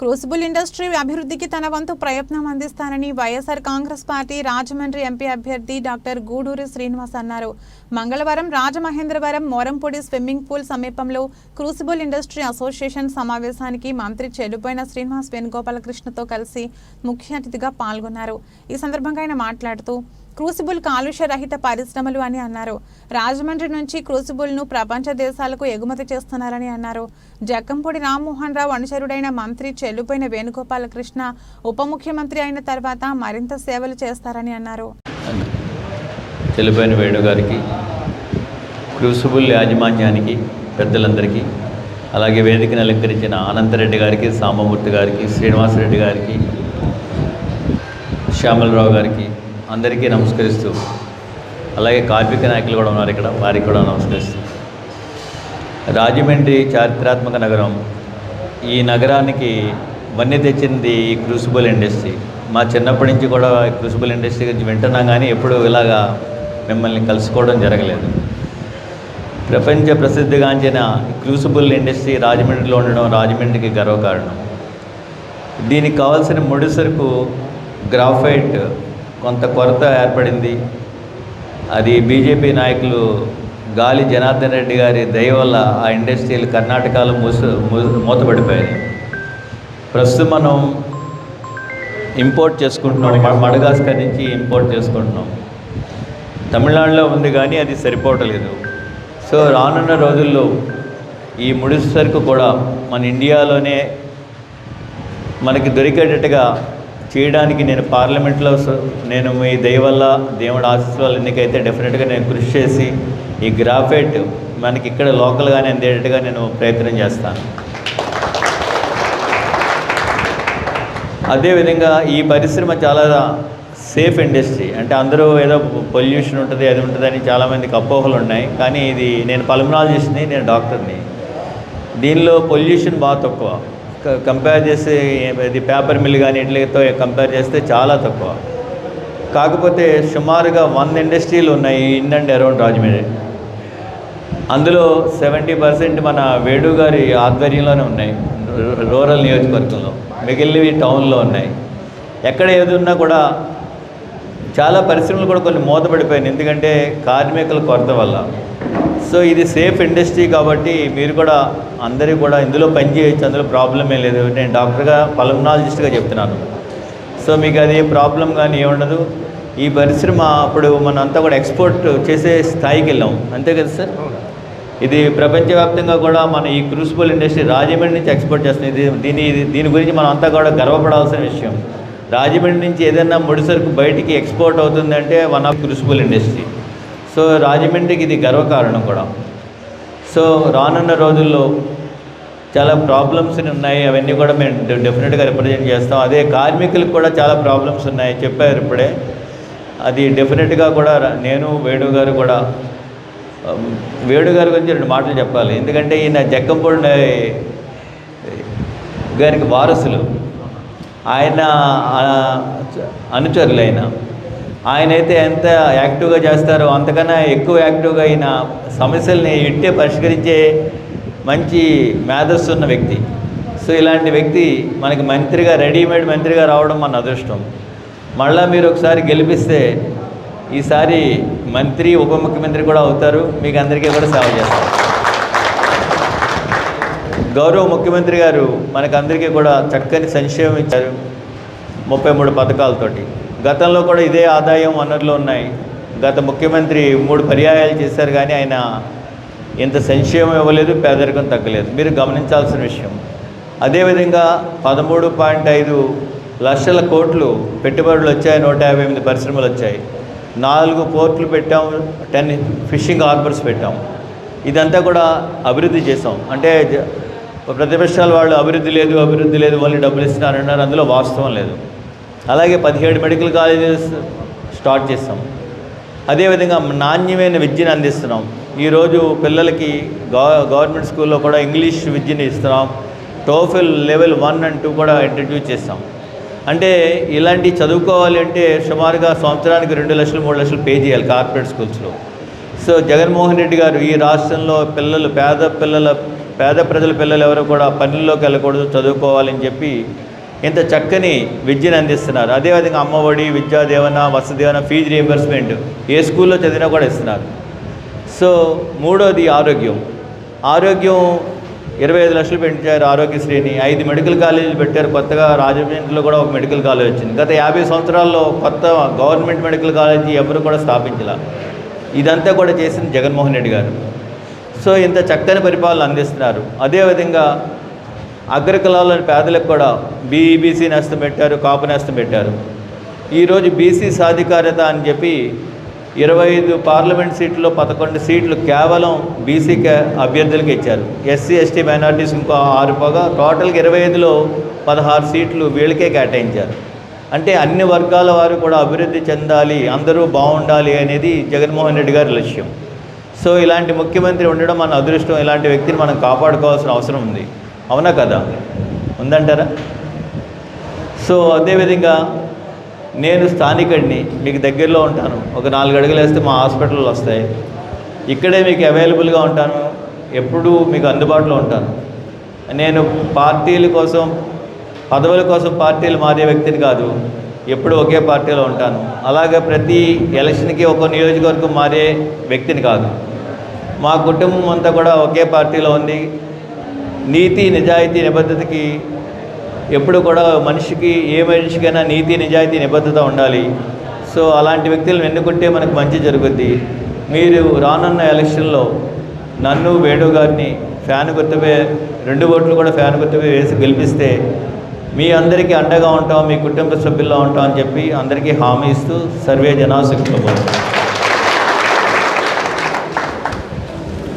Crucible industry అభివృద్ధికి తన వంతు ప్రయత్నం అందిస్తానని YSR Congress party Rajahmundry MP అభ్యర్థి డాక్టర్ గూడూరి శ్రీనివాస్ అన్నారు. మంగళవారం రాజమహేంద్రవరం మోరంపూడి స్విమ్మింగ్ పూల్ సమీపంలో క్రూసిబుల్ ఇండస్ట్రీ అసోసియేషన్ సమావేశానికి మంత్రి చెల్లుపోయిన శ్రీనివాస్ వేణుగోపాలకృష్ణతో కలిసి ముఖ్య అతిథిగా పాల్గొన్నారు. ఈ సందర్భంగా ఆయన మాట్లాడుతూ క్రూసిబుల్ కాలుష్య రహిత పరిశ్రమలు అని అన్నారు. రాజమండ్రి నుంచి క్రూసిబుల్ను ప్రపంచ దేశాలకు ఎగుమతి చేస్తున్నారని అన్నారు. జక్కంపూడి రామ్మోహన్ రావు అనుచరుడైన మంత్రి చెల్లుపోయిన వేణుగోపాలకృష్ణ ఉప ముఖ్యమంత్రి అయిన తర్వాత మరింత సేవలు చేస్తారని అన్నారు. చెల్లుపోయిన వేణుగారికి క్రూసిబుల్ యాజమాన్యానికి పెద్దలందరికీ అలాగే వేదికను అలంకరించిన ఆనందరెడ్డి గారికి సాంబమూర్తి గారికి శ్రీనివాసరెడ్డి గారికి శ్యామలరావు గారికి అందరికీ నమస్కరిస్తూ అలాగే కార్మిక నాయకులు కూడా ఉన్నారు ఇక్కడ వారికి కూడా నమస్కరిస్తూ. రాజమండ్రి చారిత్రాత్మక నగరం ఈ నగరానికి వన్నీ తెచ్చింది ఈ క్రూసిబుల్ ఇండస్ట్రీ. మా చిన్నప్పటి నుంచి కూడా ఈ క్రూసిబుల్ ఇండస్ట్రీ గురించి వింటున్నాం కానీ ఎప్పుడూ ఇలాగా మిమ్మల్ని కలుసుకోవడం జరగలేదు. ప్రపంచ ప్రసిద్ధిగాంచిన ఈ క్రూసిబుల్ ఇండస్ట్రీ రాజమండ్రిలో ఉండడం రాజమండ్రికి గర్వకారణం. దీనికి కావాల్సిన ముడి సరుకు గ్రాఫైట్ కొంత కొరత ఏర్పడింది. అది బీజేపీ నాయకులు గాలి జనార్దన్ రెడ్డి గారి దయ వల్ల ఆ ఇండస్ట్రీలు కర్ణాటకలో మూసు మూ- మూతపడిపోయాయి. ప్రస్తుతం మనం ఇంపోర్ట్ చేసుకుంటున్నాం. మడగాస్కర్ నుంచి ఇంపోర్ట్ చేసుకుంటున్నాం. తమిళనాడులో ఉంది కానీ అది సరిపోవట్లేదు సో రానున్న రోజుల్లో ఈ ముడి సరుకు కూడా మన ఇండియాలోనే మనకి దొరికేటట్టుగా చేయడానికి నేను పార్లమెంట్లో స- నేను మీ దయవల్ల దేవుడు ఆశీస్సు వల్ల ఎన్నికైతే డెఫినెట్గా నేను కృషి చేసి ఈ గ్రాఫైట్ మనకి ఇక్కడ లోకల్గానే అందేటట్టుగా నేను ప్రయత్నం చేస్తాను. అదేవిధంగా ఈ పరిశ్రమ చాలా సేఫ్ ఇండస్ట్రీ. అంటే అందరూ ఏదో పొల్యూషన్ ఉంటుంది అది ఉంటుందని చాలామందికి అపోహలు ఉన్నాయి. కానీ ఇది నేను పల్మనాలజిస్ట్ని నేను డాక్టర్ని. దీనిలో పొల్యూషన్ బాగా తక్కువ. కంపేర్ చేసే ఇది పేపర్ మిల్ కానీ ఇట్లతో కంపేర్ చేస్తే చాలా తక్కువ. కాకపోతే సుమారుగా వంద ఇండస్ట్రీలు ఉన్నాయి ఇన్ అండ్ అరౌండ్ రాజమండ్రి. అందులో సెవెంటీ పర్సెంట్ మన వేడు గారి ఆధ్వర్యంలోనే ఉన్నాయి. రూ- రూరల్ నియోజకవర్గంలో. మిగిలినవి టౌన్లో ఉన్నాయి. ఎక్కడ ఏది ఉన్నా కూడా చాలా పరిశ్రమలు కూడా కొన్ని మూతపడిపోయినాయి. ఎందుకంటే కార్మికుల కొరత వల్ల. సో ఇది సేఫ్ ఇండస్ట్రీ కాబట్టి మీరు కూడా అందరూ కూడా ఇందులో పని చేయొచ్చు అందులో ప్రాబ్లం ఏం లేదు. నేను డాక్టర్గా పల్మనాలజిస్ట్గా చెప్తున్నాను. సో మీకు అది ప్రాబ్లం కానీ ఏముండదు ఈ పరిశ్రమ అప్పుడు మనం అంతా కూడా ఎక్స్పోర్ట్ చేసే స్థాయికి వెళ్ళాం. అంతే కదా సార్? ఇది ప్రపంచవ్యాప్తంగా కూడా మన ఈ క్రూసిబుల్ ఇండస్ట్రీ రాజమండ్రి నుంచి ఎక్స్పోర్ట్ చేస్తుంది. ఇది దీని దీని గురించి మనం అంతా కూడా గర్వపడాల్సిన విషయం. రాజమండ్రి నుంచి ఏదైనా ముడి సరుకు బయటికి ఎక్స్పోర్ట్ అవుతుందంటే one of crucible industry so రాజమండ్రికి ఇది గర్వకారణం కూడా. సో రానున్న రోజుల్లో చాలా ప్రాబ్లమ్స్ ఉన్నాయి అవన్నీ కూడా మేము డెఫినెట్గా రిప్రజెంట్ చేస్తాం. అదే కార్మికులకు కూడా చాలా ప్రాబ్లమ్స్ ఉన్నాయి. చెప్పారు ఇప్పుడే. అది డెఫినెట్గా కూడా నేను వేణు గారు కూడా వేణు గారి గురించి రెండు మాటలు చెప్పాలి. ఎందుకంటే ఈయన జక్కంపూడి గారికి వారసులు. ఆయన ఆ, అనుచరులు ఆయన ఆయన అయితే ఎంత యాక్టివ్గా చేస్తారో అంతకన్నా ఎక్కువ యాక్టివ్గా అయిన సమస్యల్ని ఇట్టే పరిష్కరించే మంచి మేధస్సు ఉన్న వ్యక్తి. సో ఇలాంటి వ్యక్తి మనకి మంత్రిగా రెడీమేడ్ మంత్రిగా రావడం మన అదృష్టం. మళ్ళీ మీరు ఒకసారి గెలిపిస్తే ఈసారి మంత్రి ఉప ముఖ్యమంత్రి కూడా అవుతారు. మీకు అందరికీ కూడా సేవ చేస్తారు. గౌరవ ముఖ్యమంత్రి గారు మనకందరికీ కూడా చక్కని సంక్షేమం ఇచ్చారు ముప్పై మూడు పథకాలతోటి. గతంలో కూడా ఇదే ఆదాయం వనరులు ఉన్నాయి. గత ముఖ్యమంత్రి మూడు పర్యాయాలు చేశారు కానీ ఆయన ఇంత సంక్షేమం ఇవ్వలేదు పేదరికం తగ్గలేదు. మీరు గమనించాల్సిన విషయం. అదేవిధంగా పదమూడు పాయింట్ ఐదు లక్షల కోట్లు పెట్టుబడులు వచ్చాయి నూట యాభై ఎనిమిది పరిశ్రమలు వచ్చాయి. నాలుగు పోర్ట్లు పెట్టాం టెన్ ఫిషింగ్ హార్బర్స్ పెట్టాం. ఇదంతా కూడా అభివృద్ధి చేసాం అంటే ప్రతిపక్షాల వాళ్ళు అభివృద్ధి లేదు అభివృద్ధి లేదు వాళ్ళు డబ్బులు ఇస్తున్నారన్నారు అందులో వాస్తవం లేదు. అలాగే పదిహేడు మెడికల్ కాలేజెస్ స్టార్ట్ చేస్తాం. అదేవిధంగా నాణ్యమైన విద్యను అందిస్తున్నాం. ఈరోజు పిల్లలకి గవర్నమెంట్ స్కూల్లో కూడా ఇంగ్లీష్ విద్యను ఇస్తున్నాం. TOEFL level one and two కూడా ఇంట్రడ్యూస్ చేస్తాం. అంటే ఇలాంటి చదువుకోవాలి అంటే సుమారుగా సంవత్సరానికి రెండు లక్షలు మూడు లక్షలు పే చేయాలి కార్పొరేట్ స్కూల్స్లో. సో జగన్మోహన్ రెడ్డి గారు ఈ రాష్ట్రంలో పిల్లలు పేద పిల్లల పేద ప్రజల పిల్లలు ఎవరు కూడా పనుల్లోకి వెళ్ళకూడదు చదువుకోవాలని చెప్పి ఎంత చక్కని విద్యను అందిస్తున్నారు. అదేవిధంగా అమ్మఒడి విద్యా దీవెన వసతి దీవెన ఫీజు రియంబర్స్మెంట్ ఏ స్కూల్లో చదివినా కూడా ఇస్తున్నారు. సో మూడోది ఆరోగ్యం. ఆరోగ్యం ఇరవై ఐదు లక్షలు పెంచారు ఆరోగ్యశ్రీని. ఐదు మెడికల్ కాలేజీలు పెట్టారు. కొత్తగా రాజమండ్రిలో కూడా ఒక మెడికల్ కాలేజ్ వచ్చింది. గత యాభై సంవత్సరాల్లో కొత్త గవర్నమెంట్ మెడికల్ కాలేజీ ఎవరు కూడా స్థాపించాల. ఇదంతా కూడా చేసింది జగన్మోహన్ రెడ్డి గారు. సో ఇంత చక్కని పరిపాలన అందిస్తున్నారు. అదేవిధంగా అగ్రకులాలని పేదలకు కూడా బీఈబీసీ నేస్తం పెట్టారు కాపు నేస్తం పెట్టారు. ఈరోజు బీసీ సాధికారత అని చెప్పి ఇరవై ఐదు పార్లమెంట్ సీట్లో పదకొండు సీట్లు కేవలం బీసీ అభ్యర్థులకు ఇచ్చారు. ఎస్సీ ఎస్టీ మైనార్టీస్ ఇంకో ఆరు పోగా టోటల్గా ఇరవై ఐదులో పదహారు సీట్లు వీళ్ళకే కేటాయించారు. అంటే అన్ని వర్గాల వారు కూడా అభివృద్ధి చెందాలి అందరూ బాగుండాలి అనేది జగన్మోహన్ రెడ్డి గారి లక్ష్యం. సో ఇలాంటి ముఖ్యమంత్రి ఉండడం మన అదృష్టం ఇలాంటి వ్యక్తిని మనం కాపాడుకోవాల్సిన అవసరం ఉంది. అవునా కదా? ఉందంటారా? సో అదేవిధంగా నేను స్థానికుడిని మీకు దగ్గరలో ఉంటాను. ఒక నాలుగు అడుగులు వేస్తే మా హాస్పిటల్ వస్తాయి. ఇక్కడే మీకు అవైలబుల్గా ఉంటాను. ఎప్పుడూ మీకు అందుబాటులో ఉంటాను. నేను పార్టీల కోసం పదవుల కోసం పార్టీలు మారే వ్యక్తిని కాదు. ఎప్పుడు ఒకే పార్టీలో ఉంటాను. అలాగే ప్రతి ఎలక్షన్కి ఒక నియోజకవర్గం మారే వ్యక్తిని కాదు. మా కుటుంబం అంతా కూడా ఒకే పార్టీలో ఉంది. నీతి నిజాయితీ నిబద్ధతకి ఎప్పుడు కూడా మనిషికి ఏ మనిషికైనా నీతి నిజాయితీ నిబద్ధత ఉండాలి. సో అలాంటి వ్యక్తులను ఎన్నుకుంటే మనకు మంచి జరుగుద్ది. మీరు రానున్న ఎలక్షన్లో నన్ను వేణు గారిని ఫ్యాన్ గుర్తుపై రెండు ఓట్లు కూడా ఫ్యాన్ గుర్తుపై వేసి గెలిపిస్తే మీ అందరికీ అండగా ఉంటాం మీ కుటుంబ సభ్యుల్లో ఉంటాం అని చెప్పి అందరికీ హామీ ఇస్తూ సర్వే జనా